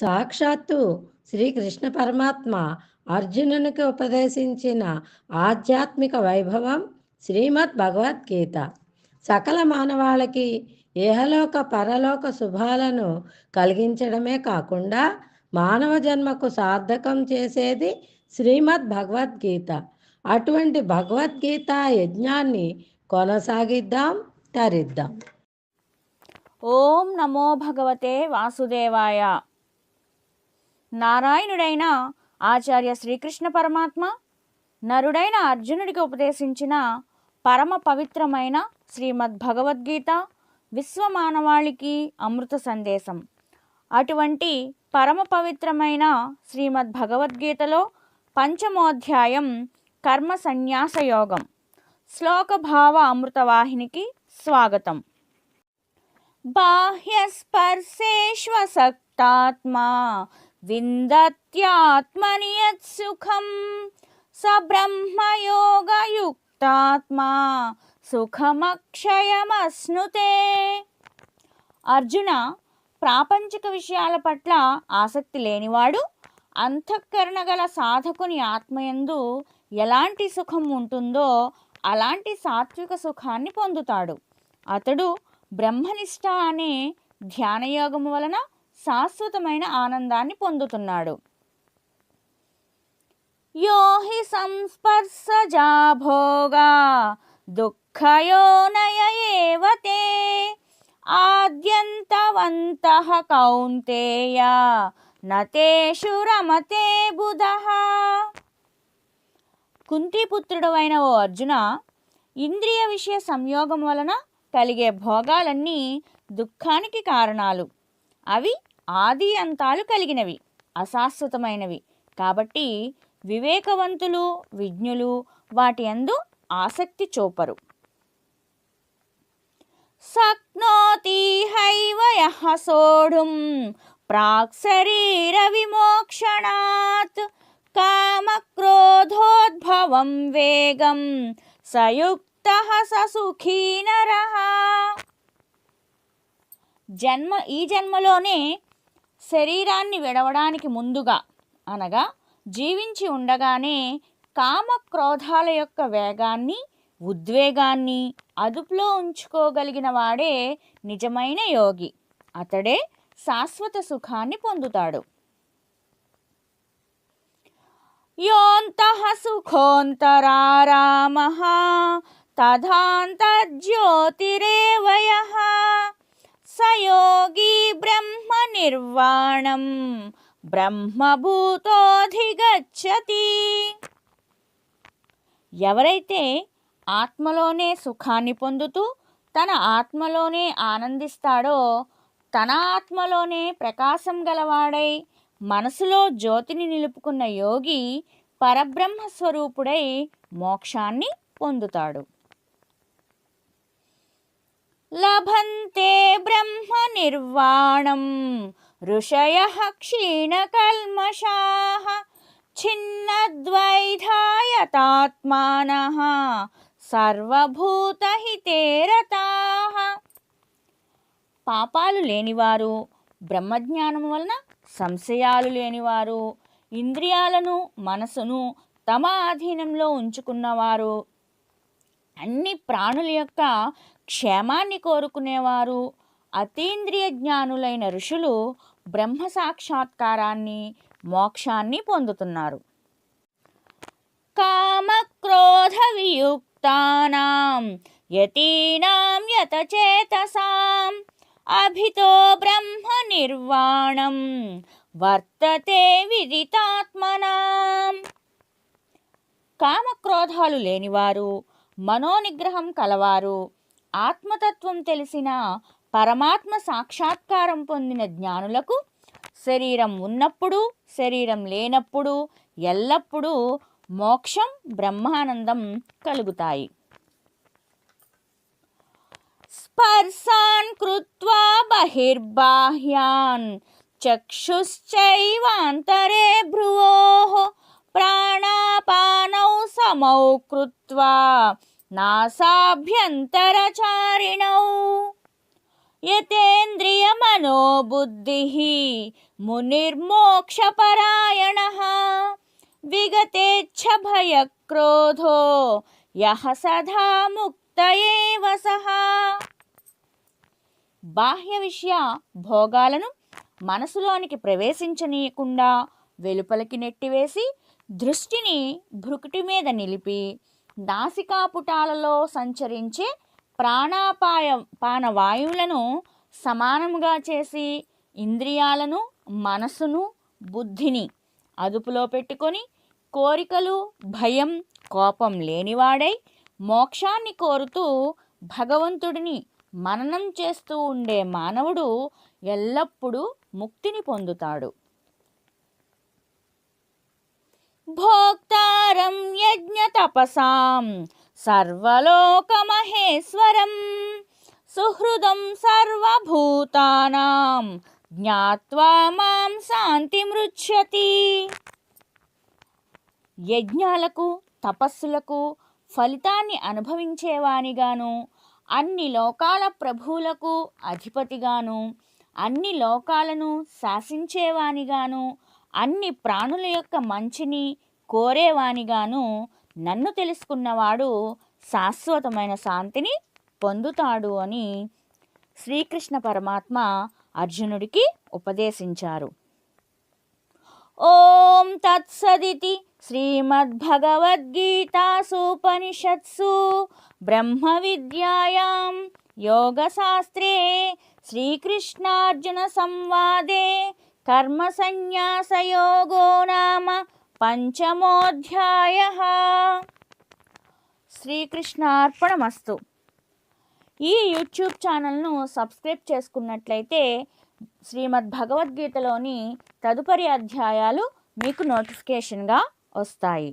సాక్షాత్తు శ్రీకృష్ణ పరమాత్మ అర్జునునికి ఉపదేశించిన ఆధ్యాత్మిక వైభవం శ్రీమద్ భగవద్గీత సకల మానవాళికి ఏహలోక పరలోక శుభాలను కలిగించడమే కాకుండా మానవ జన్మకు సార్థకం చేసేది శ్రీమద్ భగవద్గీత అటువంటి భగవద్గీత యజ్ఞాన్ని కొనసాగిద్దాం తరిద్దాం. ఓం నమో భగవతే వాసుదేవాయ. నారాయణుడైన ఆచార్య శ్రీకృష్ణ పరమాత్మ నరుడైన అర్జునుడికి ఉపదేశించిన పరమ పవిత్రమైన శ్రీమద్ భగవద్గీత విశ్వమానవాళికి అమృత సందేశం. అటువంటి పరమ పవిత్రమైన శ్రీమద్ భగవద్గీతలో పంచమోధ్యాయం కర్మ సన్యాస యోగం. శ్లోక భావ అమృతవాహినికి స్వాగతం. బాహ్యస్పర్శేష్వసక్తాత్మా విందత్యాత్మని యత్సుఖం స బ్రహ్మయోగయుక్తాత్మా సుఖమక్షయమశ్నుతే అర్జున ప్రాపంచిక విషయాల పట్ల ఆసక్తి లేనివాడు అంతఃకరణ గల సాధకుని ఆత్మయందు ఎలాంటి సుఖం ఉంటుందో అలాంటి సాత్విక సుఖాన్ని పొందుతాడు అతడు బ్రహ్మనిష్ట అనే ధ్యానయోగము వలన శాశ్వతమైన ఆనందాన్ని పొందుతున్నాడు. యో హి సంస్పర్శజా భోగా దుఃఖయోనయ ఆద్యంతవంత కౌంతేయ నతేషు రమతే బుధ. కుంతిపుత్రుడవైన ఓ అర్జున ఇంద్రియ విషయ సంయోగం వలన కలిగే భోగాలన్నీ దుఃఖానికి కారణాలు. అవి ఆది అంతాలు కలిగినవి అశాశ్వతమైనవి. కాబట్టి వివేకవంతులు విజ్ఞులు వాటి అందు ఆసక్తి చూపరు. శక్నోతి హైవయ సోడుం సోఢుం ప్రాక్ శరీర విమోక్షణాత్ కామక్రోధోద్భవం వేగం సయుక్త స సుఖీ జన్మ ఈ జన్మలోనే శరీరాన్ని విడవడానికి ముందుగా అనగా జీవించి ఉండగానే కామ క్రోధాల యొక్క వేగాన్ని ఉద్వేగాన్ని అదుపులో ఉంచుకోగలిగిన వాడే నిజమైన యోగి. అతడే శాశ్వత సుఖాన్ని పొందుతాడు. యోంతః సుఖోంతరారామః తథాంతజ్యోతిరేవ సయోగి బ్రహ్మ నిర్వాణం. బ్రహ్మభూతోధిగచ్చతి. ఎవరైతే ఆత్మలోనే సుఖాన్ని పొందుతూ తన ఆత్మలోనే ఆనందిస్తాడో తన ఆత్మలోనే ప్రకాశం గలవాడై మనసులో జ్యోతిని నిలుపుకున్న యోగి పరబ్రహ్మ స్వరూపుడై మోక్షాన్ని పొందుతాడు. లభంతే బ్రహ్మ నిర్వాణం ఋషయ క్షీణకల్మషా ఛిన్నద్వైధాయతాత్మాన సర్వభూతహితే రతాః పాపాలు లేనివారు బ్రహ్మజ్ఞానం వలన సంశయాలు లేనివారు ఇంద్రియాలను మనసును తమ ఆధీనంలో ఉంచుకున్నవారు అన్ని ప్రాణుల యొక్క క్షేమాన్ని కోరుకునేవారు. అతీంద్రియ జ్ఞానులైన ఋషులు బ్రహ్మ సాక్షాత్కారాన్ని మోక్షాన్ని పొందుతున్నారు. కామక్రోధ వియుక్తానాం యతీనాం యతచేతసాం అభితో బ్రహ్మ నిర్వాణం వర్తతే విదితాత్మనాం. కామక్రోధాలు లేనివారు మనోనిగ్రహం కలవారు. ఆత్మతత్వం తెలిసిన పరమాత్మ సాక్షాత్కారం పొందిన జ్ఞానులకు శరీరం ఉన్నప్పుడు శరీరం లేనప్పుడు ఎల్లప్పుడూ మోక్షం బ్రహ్మానందం కలుగుతాయి. స్పర్శాన్ కృత్వా బహిర్బాహ్యాన్ చక్షుశ్చైవాంతరే భ్రువోః ప్రాణాపానౌ సమౌ కృత్వా నాసాభ్యంతరచారిణౌ. యతేంద్రియ మునిర్మోక్షపరాయణः. మునిర్మోక్షపరాయణ విగతేచ్ఛ భయక్రోధో యహ సదా ముక్త ఏవ బాహ్య విషయ భోగాలను మనసులోనికి ప్రవేశించనీయకుండా వెలుపలికి నెట్టివేసి దృష్టిని భృకుటి మీద నిలిపి నాసికాపుటాలలో సంచరించే ప్రాణాపాయ పానవాయువులను సమానముగా చేసి ఇంద్రియాలను మనసును బుద్ధిని అదుపులో పెట్టుకొని కోరికలు భయం కోపం లేనివాడై మోక్షాన్ని కోరుతూ భగవంతుడిని మననం చేస్తూ ఉండే మానవుడు ఎల్లప్పుడూ ముక్తిని పొందుతాడు. భోక్తారం యజ్ఞ తపసాం. సర్వలోకమహేశ్వరం. సుహృదం సర్వభూతానాం. జ్ఞాత్వా మాం శాంతిమృచ్యతి యజ్ఞాలకు తపస్సులకు ఫలితాన్ని అనుభవించేవానిగాను అన్ని లోకాల ప్రభువులకు అధిపతిగాను అన్ని లోకాలను శాసించేవానిగాను అన్ని ప్రాణుల యొక్క మంచిని కోరేవానిగాను నన్ను తెలుసుకున్నవాడు శాశ్వతమైన శాంతిని పొందుతాడు అని శ్రీకృష్ణ పరమాత్మ అర్జునుడికి ఉపదేశించారు. ఓం తత్సదితి శ్రీమద్భగవద్గీతాసూపనిషత్సు బ్రహ్మ విద్యాయాం యోగశాస్త్రే శ్రీకృష్ణార్జున సంవాదే కర్మ సన్యాసయోగో నామ పంచమోధ్యాయ శ్రీకృష్ణార్పణమస్తు ఈ యూట్యూబ్ ఛానల్ను సబ్స్క్రైబ్ చేసుకున్నట్లయితే శ్రీమద్ భగవద్గీతలోని తదుపరి అధ్యాయాలు మీకు నోటిఫికేషన్గా వస్తాయి.